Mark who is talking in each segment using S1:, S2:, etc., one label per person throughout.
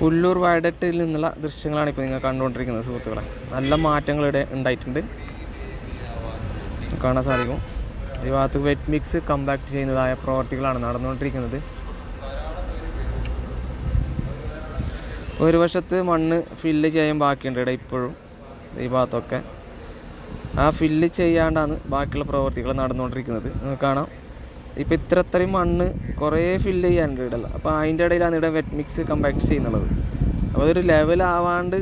S1: പുല്ലൂർ വയഡറ്റിൽ നിന്നുള്ള ദൃശ്യങ്ങളാണ് ഇപ്പോൾ നിങ്ങൾ കണ്ടുകൊണ്ടിരിക്കുന്നത് സുഹൃത്തുക്കളെ. നല്ല മാറ്റങ്ങൾ ഇവിടെ ഉണ്ടായിട്ടുണ്ട്. കാണാൻ സാധിക്കും. ഈ ഭാഗത്ത് വെറ്റ് മിക്സ് കമ്പാക്ട് ചെയ്യുന്നതായ പ്രവർത്തികളാണ് നടന്നുകൊണ്ടിരിക്കുന്നത്. ഒരു വശത്ത് മണ്ണ് ഫില്ല് ചെയ്യാൻ ബാക്കിയുണ്ട് ഇവിടെ ഇപ്പോഴും ഈ ഭാഗത്തൊക്കെ. ആ ഫില്ല് ചെയ്യാണ്ടാണ് ബാക്കിയുള്ള പ്രവർത്തികൾ നടന്നുകൊണ്ടിരിക്കുന്നത്. കാണാം. ഇപ്പം ഇത്ര അത്രയും മണ്ണ് കുറേ ഫില്ല് ചെയ്യാനുണ്ട് ഇവിടെ അപ്പോൾ അതിന്റെ ഇടയിലാണ് ഇവിടെ വെറ്റ് മിക്സ് കമ്പാക്ട് ചെയ്യുന്നുള്ളത്. അപ്പോൾ അതൊരു ലെവൽ ആവാണ്ട്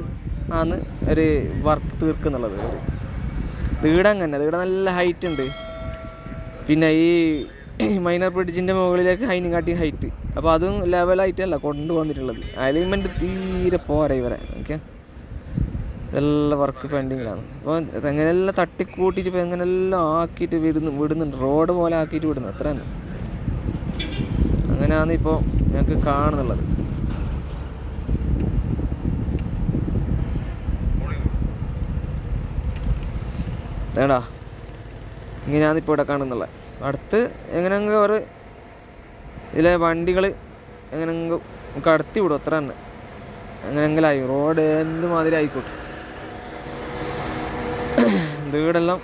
S1: ആണ് ഒരു വർക്ക് തീർക്കുന്നുള്ളത്. വീട് അങ്ങനെ വീട് നല്ല ഹൈറ്റ് ഉണ്ട്. പിന്നെ ഈ മൈനർ ബ്രിഡ്ജിന്റെ മുകളിലേക്ക് ഹൈനും കാട്ടി ഹൈറ്റ് അപ്പോൾ അതും ലെവലായിട്ടല്ല കൊണ്ടുവന്നിട്ടുള്ളത്. അലൈൻമെന്റ് തീരെ പോരാ ഇവരെ. ഓക്കെ ഇതെല്ലാം വർക്ക് പെൻഡിങ്ങിലാണ് അപ്പോൾ എങ്ങനെയെല്ലാം തട്ടിക്കൂട്ടിയിട്ട് ഇപ്പോൾ എങ്ങനെയെല്ലാം ആക്കിയിട്ട് വിടുന്നു വിടുന്നുണ്ട്. റോഡ് പോലെ ആക്കിയിട്ട് വിടുന്നു. അത്ര തന്നെ അങ്ങനെയാണ് ഇപ്പോൾ ഞങ്ങൾക്ക് കാണുന്നുള്ളത്. വേടാ ഇങ്ങനെയാണ് ഇപ്പോൾ ഇവിടെ കാണുന്നുള്ളത്. അടുത്ത് എങ്ങനെയെങ്കിലും ഒരു ഇതിലെ വണ്ടികൾ എങ്ങനെയെങ്കിലും കടത്തി വിടും അത്ര തന്നെ എങ്ങനെയെങ്കിലും ആയി. റോഡ് എന്തുമാതിരി ആയിക്കോട്ടെ. വീടെല്ലാം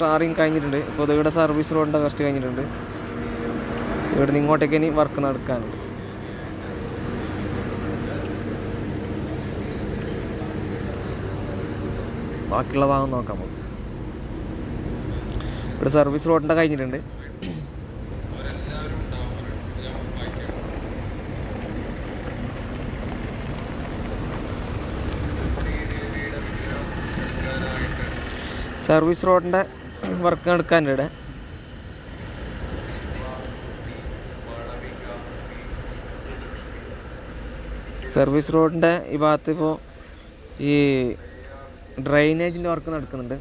S1: ടാറിങ് കഴിഞ്ഞിട്ടുണ്ട്. ഇപ്പോൾ വീട് സർവീസ് റോഡിന്റെ കുറച്ച് കഴിഞ്ഞിട്ടുണ്ട്. ഇവിടുന്ന് ഇങ്ങോട്ടേക്ക് ഇനി വർക്ക് നടക്കാനുണ്ട്. ബാക്കിയുള്ള ഭാഗം നോക്കാം. നമുക്ക് ഇവിടെ സർവീസ് റോഡിന്റെ കഴിഞ്ഞിട്ടുണ്ട്. സർവീസ് റോഡിന്റെ വർക്ക് ഇവിടെ. സർവീസ് റോഡിന്റെ ഈ ഭാഗത്ത് ഇപ്പോൾ ഈ ഡ്രൈനേജിന്റെ വർക്ക് നടക്കുന്നുണ്ട്.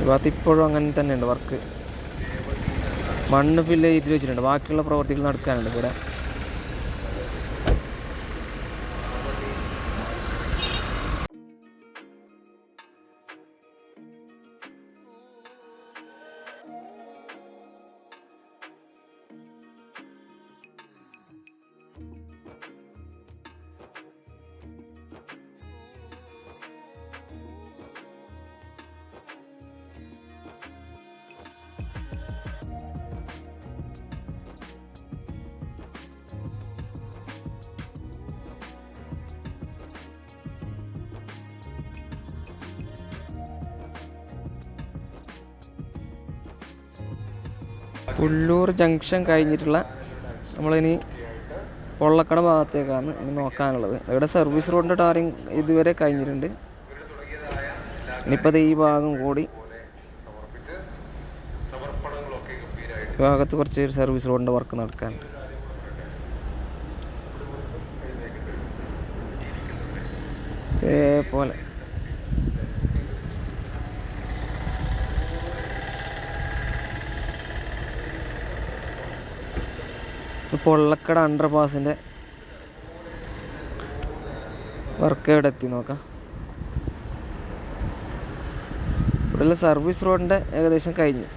S1: ഈ ഭാഗത്ത് ഇപ്പോഴും അങ്ങനെ തന്നെയുണ്ട് വർക്ക്. മണ്ണ് ഫില്ല് ചെയ്ത് വെച്ചിട്ടുണ്ട്. ബാക്കിയുള്ള പ്രവർത്തികൾ നടക്കാനുണ്ട് ഇവിടെ. പുല്ലൂർ ജംഗ്ഷൻ കഴിഞ്ഞിട്ടുള്ള നമ്മളിനി പൊള്ളക്കട ഭാഗത്തേക്കാണ് ഇനി നോക്കാനുള്ളത്. ഇവിടെ സർവീസ് റോഡിന്റെ ടാറിങ് ഇതുവരെ കഴിഞ്ഞിട്ടുണ്ട്. ഇനിയിപ്പോൾ ഈ ഭാഗം കൂടി ഈ ഭാഗത്ത് കുറച്ച് സർവീസ് റോഡിന്റെ വർക്ക് നടക്കാനുണ്ട് ഇതേപോലെ. പൊള്ളക്കട അണ്ടർ പാസിന്റെ വർക്ക് ഇവിടെ എത്തി നോക്കാം. ഇവിടെയുള്ള സർവീസ് റോഡിന്റെ ഏകദേശം കഴിഞ്ഞു.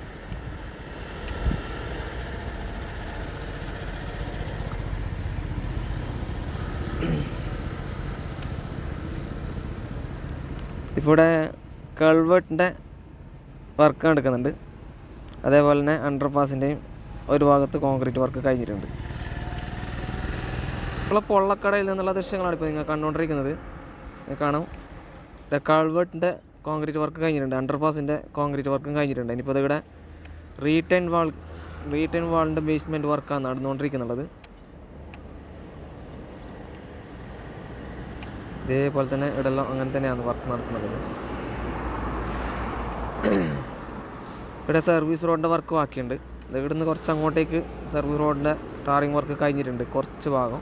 S1: ഇവിടെ കൾവേർട്ടിന്റെ വർക്ക് നടക്കുന്നുണ്ട്. അതേപോലെ തന്നെ അണ്ടർ പാസിന്റെയും ഒരു ഭാഗത്ത് കോൺക്രീറ്റ് വർക്ക് കഴിഞ്ഞിട്ടുണ്ട്. ഇപ്പോൾ പൊള്ളക്കടയിൽ നിന്നുള്ള ദൃശ്യങ്ങളാണ് ഇപ്പോൾ നിങ്ങൾ കണ്ടുകൊണ്ടിരിക്കുന്നത്. കാണാം. കാൾവേർട്ടിന്റെ കോൺക്രീറ്റ് വർക്ക് കഴിഞ്ഞിട്ടുണ്ട്. അണ്ടർ പാസിന്റെ കോൺക്രീറ്റ് വർക്കും കഴിഞ്ഞിട്ടുണ്ട്. ഇനിയിപ്പോൾ ഇവിടെ റീടേൺ വാൾ റീടേൺ വാളിന്റെ ബേസ്മെന്റ് വർക്കാണ് നടന്നുകൊണ്ടിരിക്കുന്നുള്ളത് ഇതേപോലെ തന്നെ ഇവിടെല്ലാം അങ്ങനെ തന്നെയാണ് വർക്ക് നടക്കുന്നത്. ഇവിടെ സർവീസ് റോഡിന്റെ വർക്ക് ബാക്കിയുണ്ട്. ഇവിടുന്ന് കുറച്ച് അങ്ങോട്ടേക്ക് സർവീസ് റോഡിന്റെ ടാറിങ് വർക്ക് കഴിഞ്ഞിട്ടുണ്ട്. കുറച്ച് ഭാഗം.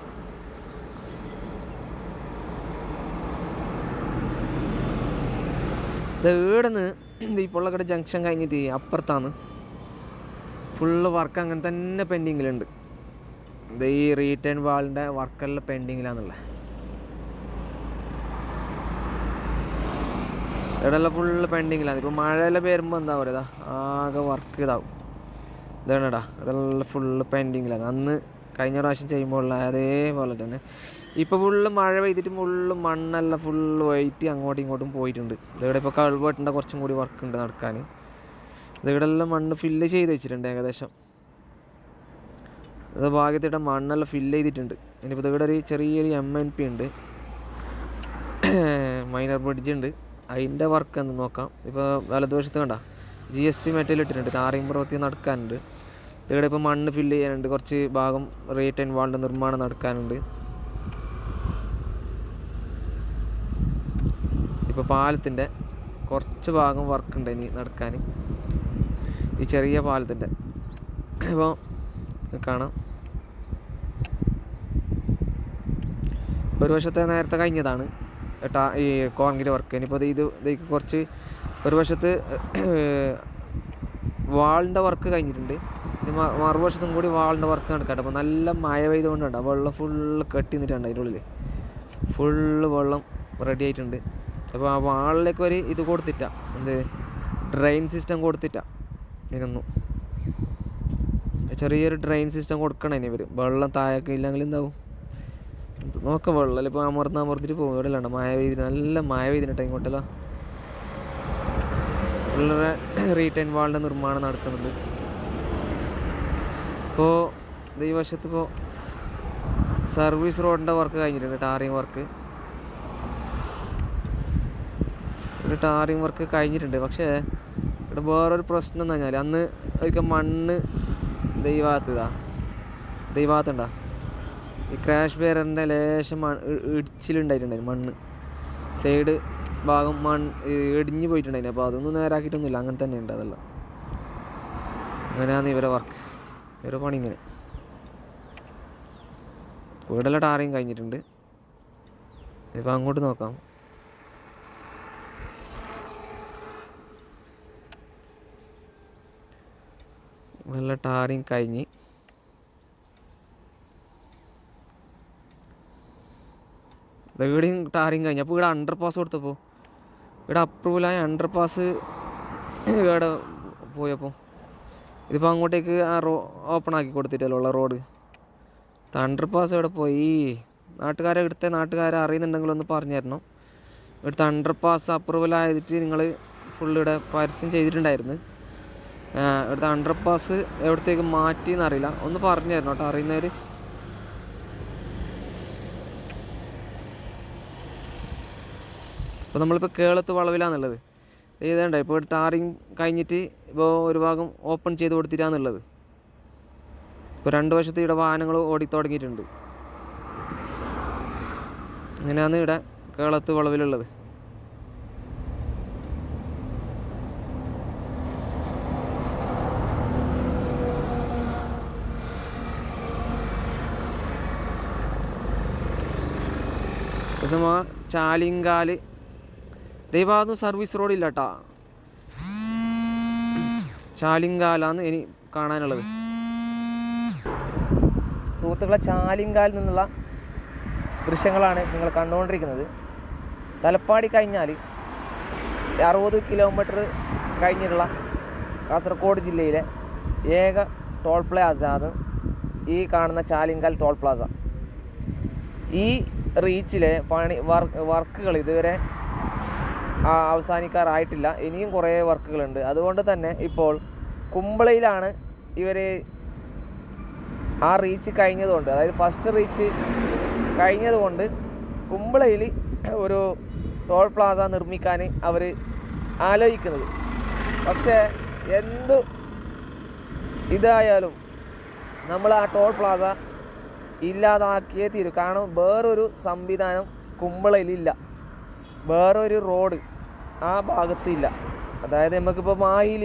S1: ഇവിടുന്ന് ഈ പൊള്ളക്കട ജംഗ്ഷൻ കഴിഞ്ഞിട്ട് അപ്പുറത്താണ്. ഫുള്ള് വർക്ക് അങ്ങനെ തന്നെ പെൻഡിങ്ങിലുണ്ട് ഈ റീറ്റേൺ വാളിന്റെ വർക്കെല്ലാം പെൻഡിങ്ങിലാണെന്നുള്ളത് ഇവിടെല്ലാം ഫുള്ള് പെൻഡിങ്ങിലാണ് ഇപ്പോൾ മഴയെല്ലാം വരുമ്പോൾ എന്താ പറയുക ആകെ വർക്ക് ഇതാവും. ഇതാണെടാ ഇവിടെല്ലാം ഫുള്ള് പെൻഡിങ്ങിലാണ് അന്ന് കഴിഞ്ഞ പ്രാവശ്യം ചെയ്യുമ്പോൾ അതേപോലെ തന്നെ ഇപ്പോൾ ഫുള്ള് മഴ പെയ്തിട്ട് ഫുള്ള് മണ്ണല്ല ഫുള്ള് വൈറ്റ് അങ്ങോട്ടും ഇങ്ങോട്ടും പോയിട്ടുണ്ട്. ഇവിടെ ഇപ്പോൾ കഴുവട്ടിന്റെ കുറച്ചും കൂടി വർക്ക് ഉണ്ട് നടക്കാൻ. ഇതിവിടെ എല്ലാം മണ്ണ് ഫില്ല് ചെയ്ത് വെച്ചിട്ടുണ്ട് ഏകദേശം. ഇത് ഭാഗ്യത്തിട്ട മണ്ണെല്ലാം ഫില്ല് ചെയ്തിട്ടുണ്ട്. ഇനിയിപ്പോൾ ഇവിടെ ഒരു ചെറിയൊരു എം എൻ പി ഉണ്ട്. മൈനർ ബ്രിഡ്ജ് ഉണ്ട്. അതിന്റെ വർക്ക് എന്ന് നോക്കാം. ഇപ്പോൾ വലതുവശത്ത് കണ്ട ജി എസ് പി മെറ്റൽ ഇട്ടിട്ടുണ്ട് ടാറിങ് പ്രവൃത്തി നടക്കാനുണ്ട്. ഇവിടെ ഇപ്പോൾ മണ്ണ് ഫില്ല് ചെയ്യാനുണ്ട് കുറച്ച് ഭാഗം റേറ്റ് ആൻഡ് വാളിന്റെ നിർമ്മാണം നടക്കാനുണ്ട്. ഇപ്പോൾ പാലത്തിന്റെ കുറച്ച് ഭാഗം വർക്കുണ്ട് ഇനി നടക്കാൻ. ഈ ചെറിയ പാലത്തിന്റെ ഇപ്പോൾ കാണാം. ഒരു വശത്തെ നേരത്തെ കഴിഞ്ഞതാണ്. ടാ ഈ കോൺക്രീറ്റ് വർക്ക് ഇനിയിപ്പോൾ ഇത് ഇതേക്ക് കുറച്ച് ഒരു വശത്ത് വാളിന്റെ വർക്ക് കഴിഞ്ഞിട്ടുണ്ട്. ഇനി മറുവശത്തും കൂടി വാളിന്റെ വർക്ക് നടക്കട്ടെ. അപ്പോൾ നല്ല മഴ പെയ്തുകൊണ്ടുണ്ട്. വെള്ളം ഫുള്ള് കെട്ടി നിന്നിട്ടുണ്ട് അതിന്റെ ഉള്ളിൽ ഫുള്ള് വെള്ളം റെഡി ആയിട്ടുണ്ട്. അപ്പോൾ ആ വാളിലേക്ക് ഒരു ഇത് കൊടുത്തിട്ട. എന്ത്? ഡ്രെയിൻ സിസ്റ്റം കൊടുത്തിട്ട. ഇതിനൊന്നും ചെറിയൊരു ഡ്രെയിൻ സിസ്റ്റം കൊടുക്കണം ഇനി ഇവർ വെള്ളം താഴേക്ക് ഇല്ലെങ്കിൽ എന്താവും? നോക്ക വെള്ളം ഇപ്പോൾ അമർന്ന് അമർന്നിട്ട് പോകും. ഇവിടെ ഇല്ലാണ്ട് മഴ പെയ്തിട്ട് നല്ല മഴ പെയ്തിട്ട് ഇങ്ങോട്ടല്ലോ. വളരെ റീടൈൻ വാളിന്റെ നിർമ്മാണം നടക്കുന്നുണ്ട്. ഇപ്പോൾ ഈ സർവീസ് റോഡിന്റെ വർക്ക് കഴിഞ്ഞിട്ടുണ്ട്. ടാറിങ് വർക്ക് ഇവിടെ ടാറിങ് വർക്ക് കഴിഞ്ഞിട്ടുണ്ട്. പക്ഷേ ഇവിടെ വേറൊരു പ്രശ്നം എന്ന് പറഞ്ഞാൽ അന്ന് ഒരിക്കൽ മണ്ണ് ദൈവാത്തതാ. ദൈവാത്തുണ്ടാ. ഈ ക്രാഷ് ബെയറിന്റെ ലേശം മണ് ഇടിച്ചിലുണ്ടായിട്ടുണ്ടായിരുന്നു മണ്ണ്. സൈഡ് ഭാഗം മൺ ഇടിഞ്ഞു പോയിട്ടുണ്ടായിരുന്നു അപ്പോൾ അതൊന്നും നേരാക്കിയിട്ടൊന്നുമില്ല. അങ്ങനെ തന്നെ ഉണ്ട് അതല്ല. അങ്ങനെയാണ് ഇവരെ വർക്ക് ഇവരെ പണി ഇങ്ങനെ. വീടെല്ലാം ടാറിങ് കഴിഞ്ഞിട്ടുണ്ട്. ഇപ്പം അങ്ങോട്ട് നോക്കാം. നല്ല ടാറിങ് കഴിഞ്ഞ്. ഇവിടെയും ടാറിങ് കഴിഞ്ഞു. അപ്പോൾ ഇവിടെ അണ്ടർ പാസ് കൊടുത്തപ്പോൾ ഇവിടെ അപ്രൂവലായ അണ്ടർ പാസ് ഇവിടെ പോയപ്പോൾ ഇതിപ്പോൾ അങ്ങോട്ടേക്ക് ആ റോ ഓപ്പൺ ആക്കി കൊടുത്തിട്ടല്ലോ ഉള്ള റോഡ് അണ്ടർ പാസ് ഇവിടെ പോയി. നാട്ടുകാരെ ഇവിടുത്തെ നാട്ടുകാരെ അറിയുന്നുണ്ടെങ്കിൽ ഒന്ന് പറഞ്ഞു തരണം. ഇവിടുത്തെ അണ്ടർ പാസ് അപ്രൂവൽ ആയിട്ട് നിങ്ങൾ ഫുള്ള് ഇവിടെ പരസ്യം ചെയ്തിട്ടുണ്ടായിരുന്നു. ഇവിടുത്തെ അണ്ടർ പാസ് എവിടത്തേക്ക് മാറ്റി എന്നറിയില്ല ഒന്ന് പറഞ്ഞു തരണം കേട്ടോ അറിയുന്നവര്. ഇപ്പോൾ നമ്മളിപ്പോൾ കേളത്ത് വളവിലാന്നുള്ളത്. ചെയ്തേണ്ട ഇപ്പോൾ ടാറിങ് കഴിഞ്ഞിട്ട് ഇപ്പോൾ ഒരു ഭാഗം ഓപ്പൺ ചെയ്ത് കൊടുത്തിട്ടാന്നുള്ളത്. ഇപ്പോൾ രണ്ട് വശത്ത് ഇവിടെ വാഹനങ്ങൾ ഓടി തുടങ്ങിയിട്ടുണ്ട്. അങ്ങനെയാണ് ഇവിടെ കേളത്ത് വളവിലുള്ളത് ഇത് നമ്മ ചാലിങ്കാൽ. ദൈവാതൊന്നും സർവീസ് റോഡ് ഇല്ല കേട്ടാ ചാലിങ്കാലാന്ന് ഇനി കാണാനുള്ളത്. സുഹൃത്തുക്കളെ ചാലിങ്കാലിൽ നിന്നുള്ള ദൃശ്യങ്ങളാണ് നിങ്ങൾ കണ്ടുകൊണ്ടിരിക്കുന്നത്. തലപ്പാടി കഴിഞ്ഞാൽ അറുപത് കിലോമീറ്റർ കഴിഞ്ഞിട്ടുള്ള കാസർഗോഡ് ജില്ലയിലെ ഏക ടോൾ പ്ലാസ ആണ് ഈ കാണുന്ന ചാലിങ്കാൽ ടോൾ പ്ലാസ. ഈ റീച്ചിലെ പണി വർക്കുകൾ ഇതുവരെ അവസാനിക്കാറായിട്ടില്ല. ഇനിയും കുറേ വർക്കുകളുണ്ട്. അതുകൊണ്ട് തന്നെ ഇപ്പോൾ കുമ്പളയിലാണ് ഇവർ ആ റീച്ച് കഴിഞ്ഞതുകൊണ്ട് അതായത് ഫസ്റ്റ് റീച്ച് കഴിഞ്ഞതുകൊണ്ട് കുമ്പളയിൽ ഒരു ടോൾ പ്ലാസ നിർമ്മിക്കാൻ അവർ ആലോചിക്കുന്നത്. പക്ഷേ എന്ത് ഇതായാലും നമ്മൾ ആ ടോൾ പ്ലാസ ഇല്ലാതാക്കിയേ തീരും. കാരണം വേറൊരു സംവിധാനം കുമ്പളയിലില്ല. വേറൊരു റോഡ് ആ ഭാഗത്ത് ഇല്ല അതായത് നമുക്കിപ്പോൾ മാഹിയിൽ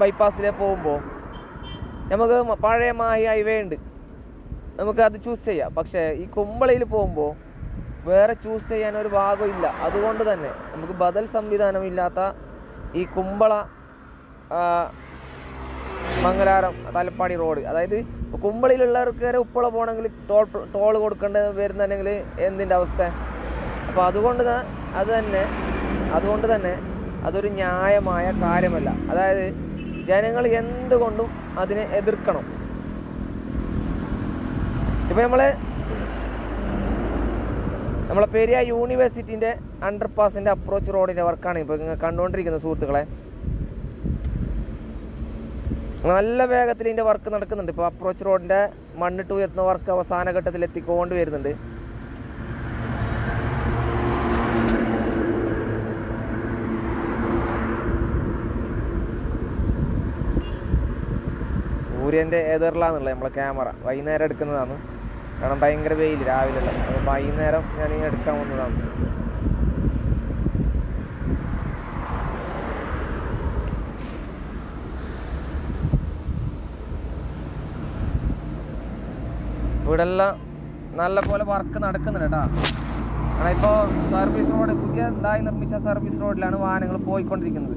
S1: ബൈപ്പാസിലെ പോകുമ്പോൾ നമുക്ക് പഴയ മാഹി ഹൈവേ ഉണ്ട്. നമുക്ക് അത് ചൂസ് ചെയ്യാം. പക്ഷേ ഈ കുമ്പളയിൽ പോകുമ്പോൾ വേറെ ചൂസ് ചെയ്യാൻ ഒരു ഭാഗമില്ല അതുകൊണ്ട് തന്നെ നമുക്ക് ബദൽ സംവിധാനമില്ലാത്ത ഈ കുമ്പള മംഗലാരം തലപ്പാടി റോഡ്. അതായത് കുമ്പളിയിലുള്ളവർക്ക് വരെ ഉപ്പള പോകണമെങ്കിൽ ടോൾ ടോൾ കൊടുക്കേണ്ട വരുന്നുണ്ടെങ്കിൽ എന്തിന്റെ അവസ്ഥ? അപ്പോൾ അതുകൊണ്ട് അത് തന്നെ അതുകൊണ്ട് തന്നെ അതൊരു ന്യായമായ കാര്യമല്ല. അതായത് ജനങ്ങൾ എന്തുകൊണ്ടും അതിനെ എതിർക്കണം. ഇപ്പം നമ്മൾ നമ്മളെ പെരിയ യൂണിവേഴ്സിറ്റിന്റെ അണ്ടർ പാസിന്റെ അപ്രോച്ച് റോഡിന്റെ വർക്കാണ് ഇപ്പോൾ നിങ്ങൾ കണ്ടുകൊണ്ടിരിക്കുന്നത് സുഹൃത്തുക്കളെ. നല്ല വേഗത്തിൽ ഇതിന്റെ വർക്ക് നടക്കുന്നുണ്ട്. ഇപ്പോൾ അപ്രോച്ച് റോഡിന്റെ മണ്ണിട്ട് ഉയർത്തുന്ന വർക്ക് അവസാന ഘട്ടത്തിൽ എത്തിക്കൊണ്ട് വരുന്നുണ്ട്. സൂര്യന്റെ എതിർലാന്നുള്ളത് നമ്മളെ ക്യാമറ വൈകുന്നേരം എടുക്കുന്നതാണ്. കാരണം ഭയങ്കര വെയിൽ രാവിലെ ഉള്ളത്. അപ്പോൾ വൈകുന്നേരം ഞാൻ എടുക്കാൻ വന്നതാണ്. ഇവിടെല്ലാം നല്ല പോലെ വർക്ക് നടക്കുന്നുണ്ട് കേട്ടോ. കാരണം ഇപ്പോൾ സർവീസ് റോഡ് പുതിയതായി നിർമ്മിച്ച സർവീസ് റോഡിലാണ് വാഹനങ്ങൾ പോയിക്കൊണ്ടിരിക്കുന്നത്.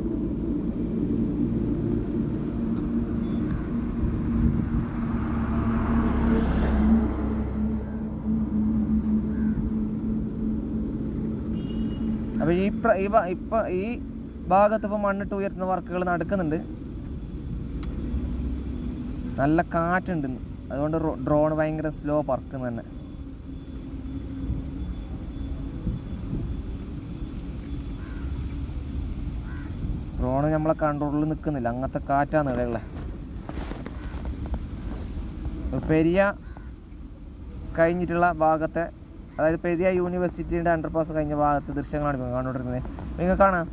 S1: അപ്പോൾ ഈ ഈ ഇപ്പം ഈ ഭാഗത്ത് ഇപ്പോൾ മണ്ണിട്ട് ഉയർത്തുന്ന വർക്കുകൾ നടക്കുന്നുണ്ട്. നല്ല കാറ്റുണ്ട് ഇന്ന്. അതുകൊണ്ട് ഡ്രോൺ ഭയങ്കര സ്ലോ പറക്കുന്ന തന്നെ. ഡ്രോൺ നമ്മളെ കൺട്രോളിൽ നിൽക്കുന്നില്ല അങ്ങനത്തെ കാറ്റാണ് ഇവിടെ പെരിയ കഴിഞ്ഞിട്ടുള്ള ഭാഗത്തെ അതായത് പെരിയ യൂണിവേഴ്സിറ്റിയുടെ അണ്ടർപാസ് കഴിഞ്ഞ ഭാഗത്തെ ദൃശ്യങ്ങളാണ് ഇപ്പോൾ കണ്ടുകൊണ്ടിരിക്കുന്നത്. നിങ്ങൾക്ക് കാണാം.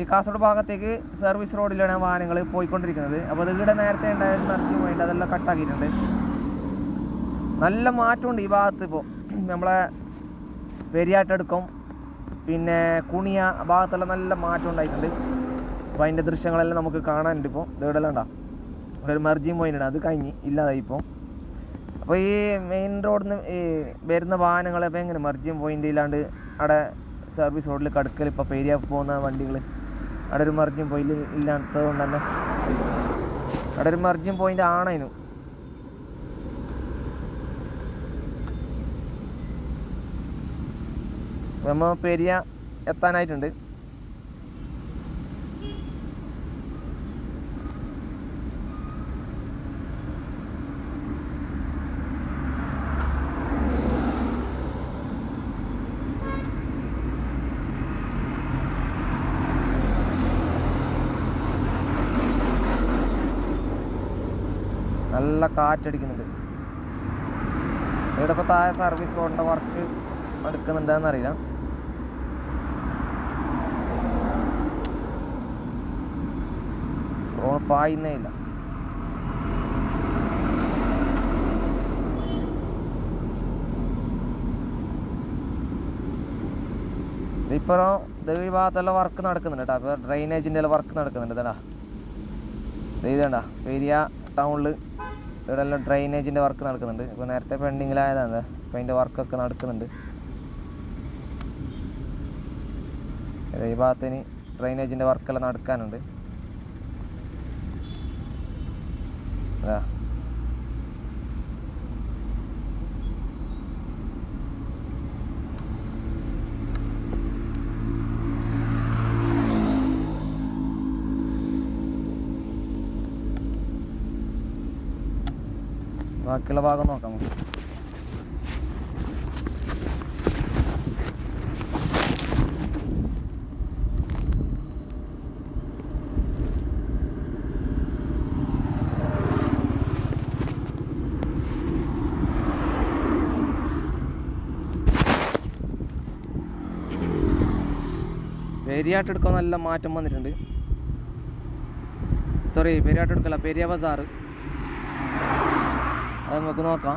S1: ഈ കാസർഗോഡ് ഭാഗത്തേക്ക് സർവീസ് റോഡിലാണ് വാഹനങ്ങൾ പോയിക്കൊണ്ടിരിക്കുന്നത്. അപ്പോൾ അത് ഇവിടെ നേരത്തെ ഉണ്ടായിരുന്ന മെർജി പോയിന്റ് അതെല്ലാം കട്ടാക്കിയിട്ടുണ്ട് നല്ല മാറ്റമുണ്ട് ഈ ഭാഗത്ത് ഇപ്പോൾ. നമ്മളെ പെരിയാട്ടടുക്കം പിന്നെ കുണിയ ആ ഭാഗത്തെല്ലാം നല്ല മാറ്റം ഉണ്ടായിട്ടുണ്ട്. അപ്പോൾ അതിന്റെ ദൃശ്യങ്ങളെല്ലാം നമുക്ക് കാണാനുണ്ട് ഇപ്പോൾ. ഇവിടെ ഉണ്ടാ ഇവിടെ ഒരു മെർജിങ് പോയിന്റ് ഉണ്ട്. അത് കഴിഞ്ഞ് ഇല്ലാതായി ഇപ്പോൾ. അപ്പോൾ ഈ മെയിൻ റോഡിൽ നിന്ന് ഈ വരുന്ന വാഹനങ്ങൾ ഇപ്പോൾ എങ്ങനെ മെർജിങ് പോയിന്റ് ഇല്ലാണ്ട് അവിടെ സർവീസ് റോഡിൽ കടുക്കൽ ഇപ്പോൾ പെരിയ പോകുന്ന വണ്ടികൾ അവിടെ ഒരു മെർജിങ് പോയിന്റ് ഇല്ലാത്തത് കൊണ്ട് തന്നെ അവിടെ ഒരു മെർജിങ് പോയിന്റ് ആണതിനും നമ്മ പെരിയ എത്താനായിട്ടുണ്ട്. നല്ല കാറ്റടിക്കുന്നുണ്ട്. ഇവിടെ ഇപ്പോൾ താഴെ സർവീസ് റോഡിന്റെ വർക്ക് എടുക്കുന്നുണ്ടെന്ന് ഡ്രോൺ പായുന്നേ ഇല്ല ഇപ്പോൾ ഈ വർക്ക് നടക്കുന്നുണ്ട് കേട്ടോ അപ്പോൾ ഡ്രൈനേജിന്റെ എല്ലാം വർക്ക് നടക്കുന്നുണ്ട് ഇതാ ഇതേണ്ട ടൗണിൽ ഇവിടെ എല്ലാം ഡ്രൈനേജിന്റെ വർക്ക് നടക്കുന്നുണ്ട്. ഇപ്പൊ നേരത്തെ പെൻഡിങ്ങിലായതാണ് അപ്പൊ അതിന്റെ വർക്കൊക്കെ നടക്കുന്നുണ്ട്. ഈ ഭാഗത്തിന് ഡ്രൈനേജിന്റെ വർക്കെല്ലാം നടക്കാനുണ്ട്. അതാ ബാക്കിയുള്ള ഭാഗം നോക്കാം നമുക്ക് പെരിയാട്ടെടുക്കാൻ നല്ല മാറ്റം വന്നിട്ടുണ്ട്. സോറി പെരിയാട്ടെടുക്കല്ല പെരിയ ബസാറ് അത് നമുക്ക് നോക്കാം.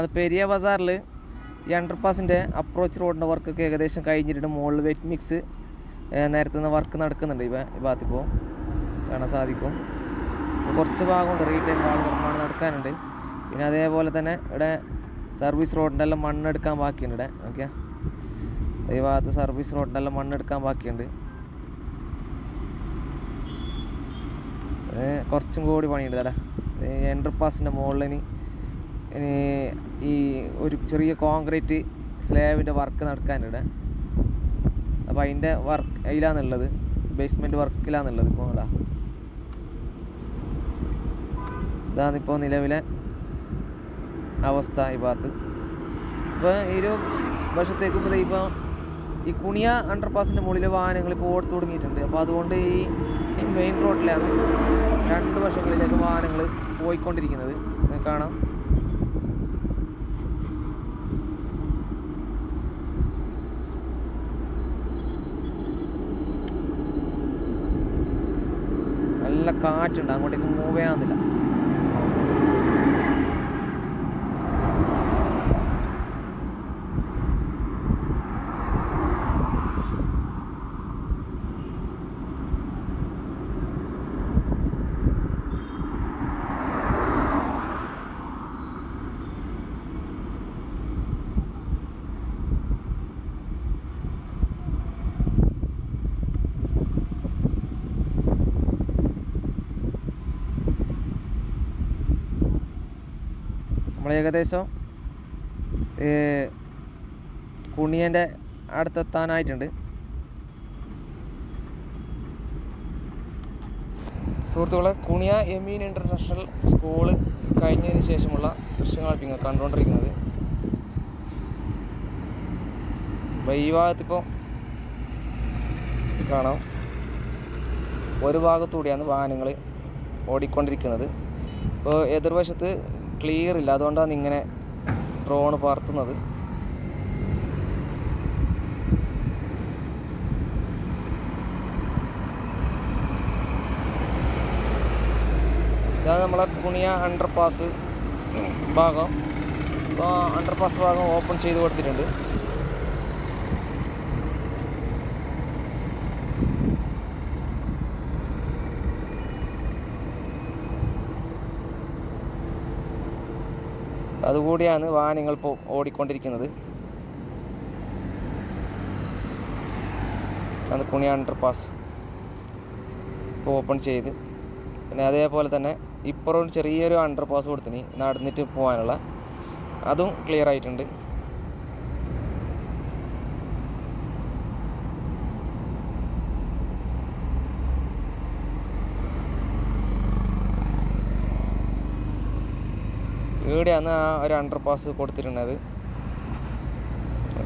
S1: അത് പെരിയ ബസാറിൽ ഈ അണ്ടർപാസിന്റെ അപ്രോച്ച് റോഡിന്റെ വർക്കൊക്കെ ഏകദേശം കഴിഞ്ഞിട്ടുണ്ട്. മുകളിൽ വെറ്റ് മിക്സ് നേരത്തെ നിന്ന് വർക്ക് നടക്കുന്നുണ്ട് ഇവ ഈ ഭാഗത്തിപ്പോൾ കാണാൻ സാധിക്കും. കുറച്ച് ഭാഗമുണ്ട്. റീറ്റെയിൽ വാൾ നിർമ്മാണം നടക്കാനുണ്ട്. പിന്നെ അതേപോലെ തന്നെ ഇവിടെ സർവീസ് റോഡിന്റെ എല്ലാം മണ്ണെടുക്കാൻ ബാക്കിയുണ്ട് ഇവിടെ. ഓക്കെ ഈ ഭാഗത്ത് സർവീസ് റോഡിന്റെ എല്ലാം മണ്ണെടുക്കാൻ ബാക്കിയുണ്ട്. കുറച്ചും കൂടി പണിയുണ്ട് തടാ എന്റർപാസിന്റെ മുകളിൽ ഇനി ഈ ഒരു ചെറിയ കോൺക്രീറ്റ് സ്ലാബിന്റെ വർക്ക് നടക്കാനിവിടെ. അപ്പോൾ അതിന്റെ വർക്ക് അതിലാണുള്ളത്. ബേസ്മെന്റ് വർക്കിലാണുള്ളത് ഇപ്പോൾ ഇവിടെ. ഇതാണിപ്പോൾ നിലവിലെ അവസ്ഥ ഈ ഭാഗത്ത്. ഇപ്പോൾ ഒരു വശത്തേക്ക് ഇപ്പോൾ ഈ കുണിയ അണ്ടർപാസിന്റെ മുകളിലെ വാഹനങ്ങൾ ഇപ്പോൾ ഓടുത്തു തുടങ്ങിയിട്ടുണ്ട്. അപ്പോൾ അതുകൊണ്ട് ഈ മെയിൻ റോഡിലാണ് രണ്ട് വശങ്ങളിലേക്ക് വാഹനങ്ങൾ പോയിക്കൊണ്ടിരിക്കുന്നത്. കാണാം നല്ല കാറ്റുണ്ട്. അങ്ങോട്ടേക്ക് മൂവ് ചെയ്യാന്നില്ല നമ്മൾ ഏകദേശം കുണിയന്റെ അടുത്തെത്താനായിട്ടുണ്ട്. സുഹൃത്തുക്കളെ കുണിയ എമീൻ ഇന്റർനാഷണൽ സ്കൂൾ കഴിഞ്ഞതിന് ശേഷമുള്ള ദൃശ്യങ്ങളാണ് നിങ്ങൾ കണ്ടുകൊണ്ടിരിക്കുന്നത്. ഈ ഭാഗത്തിപ്പോൾ കാണാം. ഒരു ഭാഗത്തൂടെയാണ് വാഹനങ്ങൾ ഓടിക്കൊണ്ടിരിക്കുന്നത്. ഇപ്പോൾ എതിർവശത്ത് ക്ലിയർ ഇല്ല. അതുകൊണ്ടാണ് ഇങ്ങനെ ഡ്രോൺ പറത്തുന്നത് ഇതാണ് നമ്മളെ കുണിയ അണ്ടർ പാസ് ഭാഗം. ഇപ്പോൾ അണ്ടർ പാസ് ഭാഗം ഓപ്പൺ ചെയ്ത് കൊടുത്തിട്ടുണ്ട്. അതുകൂടിയാണ് വാഹനങ്ങൾ ഇപ്പോൾ ഓടിക്കൊണ്ടിരിക്കുന്നത്. അത് കുണി അണ്ടർ പാസ് ഇപ്പോൾ ഓപ്പൺ ചെയ്ത്. പിന്നെ അതേപോലെ തന്നെ ഇപ്പുറം ചെറിയൊരു അണ്ടർ പാസ് കൊടുത്തിന്. നടന്നിട്ട് പോകാനുള്ള അതും ക്ലിയർ ആയിട്ടുണ്ട്. ഇവിടെയാണ് ആ ഒരു അണ്ടർ പാസ് കൊടുത്തിരുന്നത്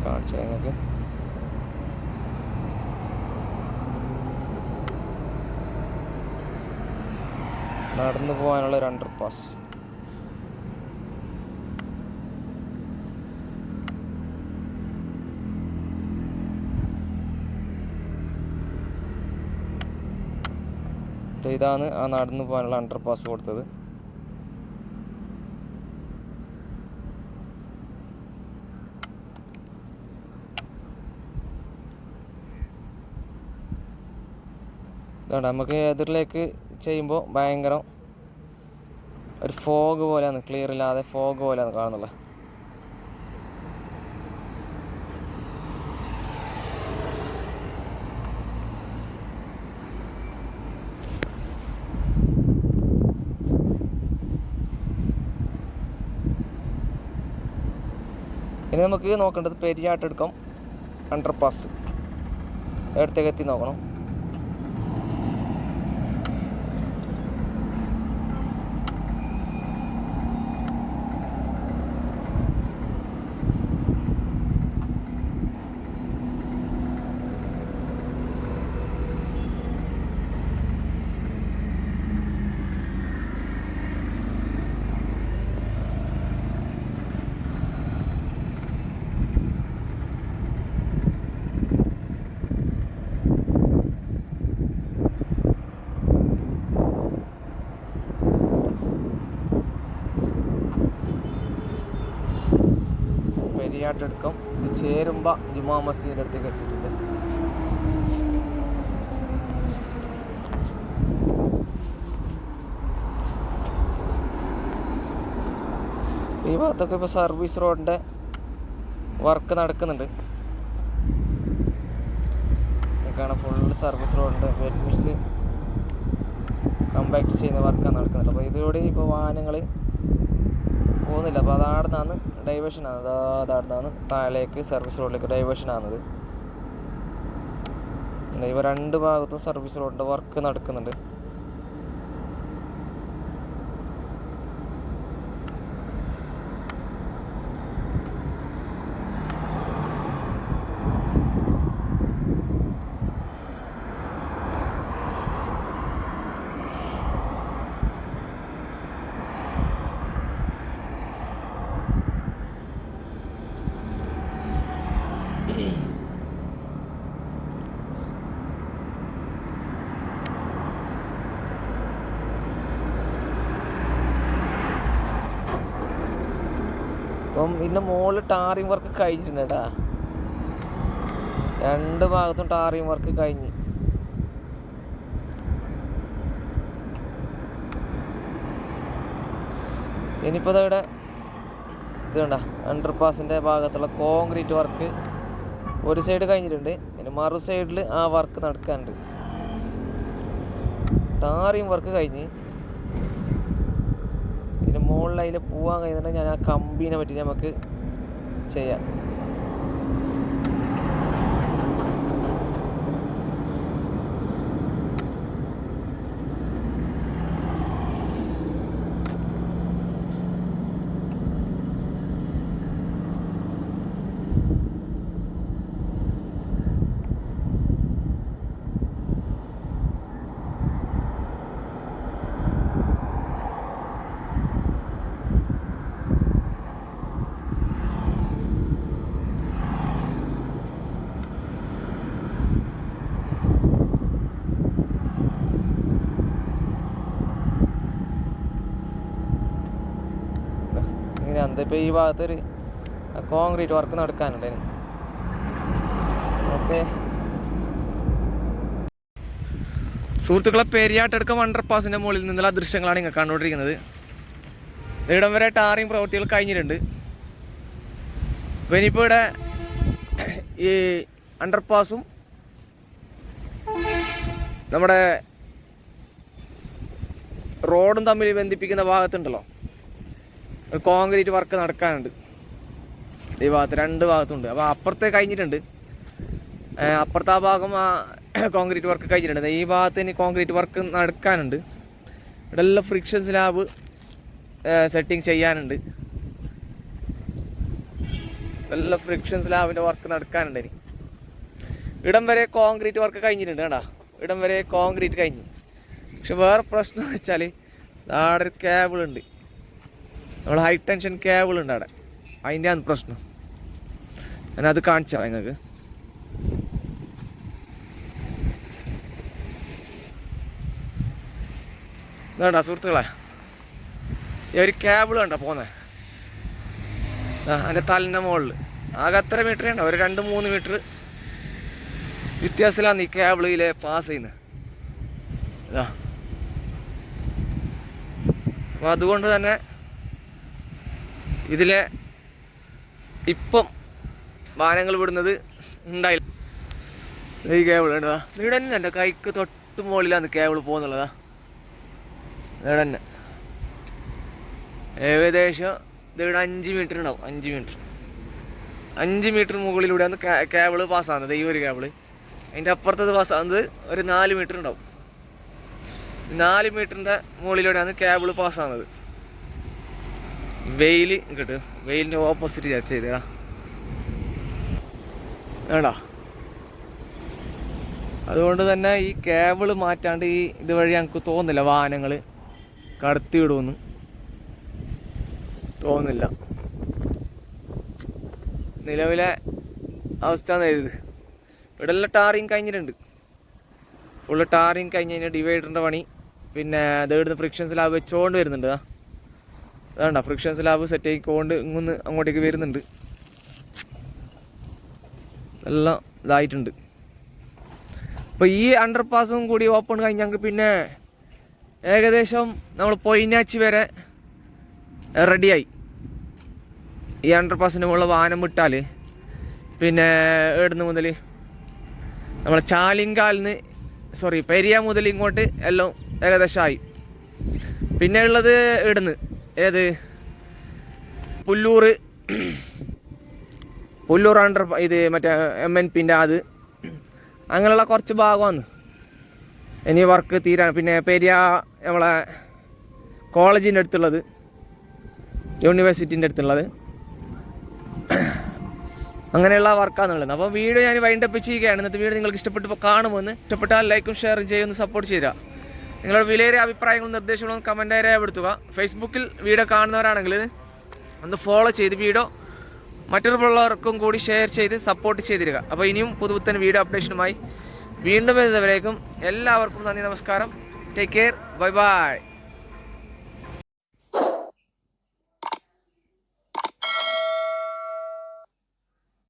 S1: കാണിച്ചു നിങ്ങൾക്ക്. നടന്നു പോകാനുള്ള ഒരു അണ്ടർ പാസ് ഇതാണ് ആ നടന്നു പോകാനുള്ള അണ്ടർ പാസ് കൊടുത്തത്. ഇതുകൊണ്ട് നമുക്ക് എതിരിലേക്ക് ചെയ്യുമ്പോൾ ഭയങ്കര ഒരു ഫോഗ് പോലെയാണ് ക്ലിയർ ഇല്ലാതെ ഫോഗ് പോലെയാണ് കാണുന്നുള്ളത് ഇനി നമുക്ക് നോക്കേണ്ടത് പെരിയാട്ടെടുക്കം അണ്ടർ പാസ് എടുത്തേക്ക് എത്തി നോക്കണം. പെരിയാട്ടടുക്കം ചേരുമ്പ ജുമാ മസ്ജിദിന്റെ അടുത്തേക്ക് എത്തിയിട്ടുണ്ട്. ഈ ഭാഗത്തൊക്കെ ഇപ്പോൾ സർവീസ് റോഡിന്റെ വർക്ക് നടക്കുന്നുണ്ട്. ഇതൊക്കെയാണ് ഫുൾ സർവീസ് റോഡിന്റെ വെറ്റ്മിൽസ് കമ്പാക്ട് ചെയ്യുന്ന വർക്കാണ് നടക്കുന്നത്. അപ്പോൾ ഇതിലൂടെ ഇപ്പോൾ വാഹനങ്ങൾ പോകുന്നില്ല. അപ്പോൾ അതാടുന്നാണ് ഡൈവേഷൻ ആണ്. അതാ അതാടുന്നാണ് താഴേക്ക് സർവീസ് റോഡിലേക്ക് ഡൈവേഷനാണത് ഇവ രണ്ട് ഭാഗത്തും സർവീസ് റോഡിന്റെ വർക്ക് നടക്കുന്നുണ്ട് അപ്പം ഇതിന്റെ മുകളിൽ ടാറിങ് വർക്ക് കഴിഞ്ഞിട്ടുണ്ട് കേട്ടാ രണ്ട് ഭാഗത്തും ടാറിങ് വർക്ക് കഴിഞ്ഞ്. ഇനിയിപ്പോൾ ഇവിടെ ഇത് കണ്ട അണ്ടർ പാസിന്റെ ഭാഗത്തുള്ള കോൺക്രീറ്റ് വർക്ക് ഒരു സൈഡ് കഴിഞ്ഞിട്ടുണ്ട്. ഇനി മറു സൈഡിൽ ആ വർക്ക് നടക്കാനുണ്ട്. ടാറിങ് വർക്ക് കഴിഞ്ഞ്. ഇതിന് മുകളിൽ അതിൽ പോകാൻ കഴിയുന്നുണ്ടെങ്കിൽ ഞാൻ ആ കമ്പീനെ പറ്റി നമുക്ക് ചെയ്യാം ഇങ്ങനെ എന്താ ഈ ഭാഗത്തൊരു കോൺക്രീറ്റ് വർക്ക് നടക്കാനുണ്ട് ഓക്കെ സുഹൃത്തുക്കളെ പെരിയാട്ടടുക്കം അണ്ടർ പാസിന്റെ മുകളിൽ നിന്നുള്ള ദൃശ്യങ്ങളാണ് ഇങ്ങനെ കണ്ടുകൊണ്ടിരിക്കുന്നത്. ഇവിടം വരെ ടാറിംഗ് പ്രവൃത്തികൾ കഴിഞ്ഞിട്ടുണ്ട്. അപ്പോൾ ഇനിയിപ്പോൾ ഇവിടെ ഈ അണ്ടർ പാസും നമ്മുടെ റോഡും തമ്മിൽ ബന്ധിപ്പിക്കുന്ന ഭാഗത്തുണ്ടല്ലോ. കോൺക്രീറ്റ് വർക്ക് നടക്കാനുണ്ട്. ഈ ഭാഗത്ത് രണ്ട് ഭാഗത്തുണ്ട്. അപ്പോൾ അപ്പുറത്തെ കഴിഞ്ഞിട്ടുണ്ട്. അപ്പുറത്തെ ആ ഭാഗം ആ കോൺക്രീറ്റ് വർക്ക് കഴിഞ്ഞിട്ടുണ്ട്. ഈ ഭാഗത്ത് ഇനി കോൺക്രീറ്റ് വർക്ക് നടക്കാനുണ്ട്. ഇവിടെ എല്ലാം ഫ്രിക്ഷൻ സ്ലാബ് സെറ്റിങ് ചെയ്യാനുണ്ട്. എല്ലാം ഫ്രിക്ഷൻ സ്ലാബിന്റെ വർക്ക് നടക്കാനുണ്ട് ഇനി. ഇടം വരെ കോൺക്രീറ്റ് വർക്ക് കഴിഞ്ഞിട്ടുണ്ട് കേട്ടാ. ഇടം വരെ കോൺക്രീറ്റ് കഴിഞ്ഞു. പക്ഷെ വേറെ പ്രശ്നം വെച്ചാൽ നാടൊരു കേബിളുണ്ട് നമ്മൾ ഹൈ ടെൻഷൻ കേബിൾ ഉണ്ട് അവിടെ അതിന്റെ ആണ് പ്രശ്നം. ഞാനത് കാണിച്ചാ നിങ്ങൾക്ക്. ഇതാണ്ടാ സുഹൃത്തുക്കളെ. ഈ ഒരു കേബിൾ കണ്ടോ പോന്നെ? അതിന്റെ തലിന്റെ മുകളിൽ. ആകെ അത്ര മീറ്റർ ഉണ്ടോ? ഒരു രണ്ട് മൂന്ന് മീറ്റർ വ്യത്യാസത്തിലാണ് ഈ കേബിളിലെ പാസ് ചെയ്യുന്നത് ഇതാ. അതുകൊണ്ട് തന്നെ ഇതിലെ ഇപ്പം വാനങ്ങൾ വിടുന്നത് ഉണ്ടായില്ല. ഈ കേബിൾ ഉണ്ടതാ ഇവിടെ തന്നെ എന്റെ കൈക്ക് തൊട്ട് മുകളിലാണ് കേബിൾ പോകുന്നുള്ളതാ. ഇവിടെ തന്നെ. ഏകദേശം ഇതിവിടെ അഞ്ച് മീറ്റർ ഉണ്ടാവും. അഞ്ച് മീറ്റർ അഞ്ച് മീറ്റർ മുകളിലൂടെയാണ് കേബിൾ പാസ്സാകുന്നത് ഈ ഒരു കേബിൾ അതിന്റെ അപ്പുറത്തത് പാസ്സാകുന്നത് ഒരു നാല് മീറ്റർ ഉണ്ടാവും. നാല് മീറ്ററിന്റെ മുകളിലൂടെയാണ് കേബിൾ പാസ്സാകുന്നത് വെയിൽ കിട്ടും വെയിലിന്റെ ഓപ്പോസിറ്റ് ചർച്ച ചെയ്തതാ. വേണ്ട അതുകൊണ്ട് തന്നെ ഈ കേബിൾ മാറ്റാണ്ട് ഈ ഇതുവഴി ഞങ്ങൾക്ക് തോന്നുന്നില്ല വാഹനങ്ങൾ കടത്തി വിടുമെന്ന് തോന്നുന്നില്ല. നിലവിലെ അവസ്ഥ ഇത്? ഇവിടെ എല്ലാം ടാറിങ് കഴിഞ്ഞിട്ടുണ്ട്. ഫുള്ള് ടാറിങ് കഴിഞ്ഞ് കഴിഞ്ഞാൽ ഡിവൈഡറിന്റെ പണി. പിന്നെ അത് ഇവിടുന്ന് ഫ്രിക്ഷൻ സ്ലാബ് വെച്ചോണ്ട് വരുന്നുണ്ട്. ആ അതാണ്ട ഫ്രിക്ഷൻ സ്ലാബ് സെറ്റ് ആയിക്കൊണ്ട് ഇങ്ങൊന്ന് അങ്ങോട്ടേക്ക് വരുന്നുണ്ട്. എല്ലാം ഇതായിട്ടുണ്ട്. അപ്പോൾ ഈ അണ്ടർ പാസും കൂടി ഓപ്പൺ കഴിഞ്ഞെങ്കിൽ പിന്നെ ഏകദേശം നമ്മൾ പൊയിനാച്ചി വരെ റെഡിയായി ഈ അണ്ടർ പാസിന്റെ മുകളിൽ വാഹനം വിട്ടാൽ പിന്നെ എവിടുന്ന് മുതൽ നമ്മൾ ചാലിങ്കാലിന്ന് സോറി പെരിയ മുതൽ ഇങ്ങോട്ട് എല്ലാം ഏകദേശമായി പിന്നെ ഉള്ളത് ഇവിടുന്ന് ഏത്? പുല്ലൂർ പുല്ലൂർ അണ്ടർ ഇത് മറ്റേ എം എൻ പിന്റെ അത്. അങ്ങനെയുള്ള കുറച്ച് ഭാഗമാണ്. ഇനി വർക്ക് തീരാണ് പിന്നെ പെരിയ നമ്മളെ കോളേജിന്റെ അടുത്തുള്ളത്. യൂണിവേഴ്സിറ്റിന്റെ അടുത്തുള്ളത്. അങ്ങനെയുള്ള വർക്കാണുള്ളത് അപ്പോൾ വീഡിയോ ഞാൻ വൈൻഡപ്പ് ചെയ്യുകയാണ്. ഇന്നത്തെ വീഡിയോ നിങ്ങൾക്ക് ഇഷ്ടപ്പെട്ടപ്പോൾ കാണുമെന്ന് ഇഷ്ടപ്പെട്ടാൽ ലൈക്കും ഷെയറും ചെയ്യുമെന്ന് സപ്പോർട്ട് ചെയ്യുക നിങ്ങളുടെ വിലയേറിയ അഭിപ്രായങ്ങളും നിർദ്ദേശങ്ങളും കമന്റ് രേഖപ്പെടുത്തുക. ഫേസ്ബുക്കിൽ വീഡിയോ കാണുന്നവരാണെങ്കിൽ ഒന്ന് ഫോളോ ചെയ്ത് വീഡിയോ മറ്റുള്ളവർക്കും കൂടി ഷെയർ ചെയ്ത് സപ്പോർട്ട് ചെയ്തിരിക അപ്പോൾ ഇനിയും പുതുപുത്തൻ വീഡിയോ അപ്ഡേഷനുമായി വീണ്ടും വരുന്നവരേക്കും എല്ലാവർക്കും നന്ദി നമസ്കാരം. Take care bye bye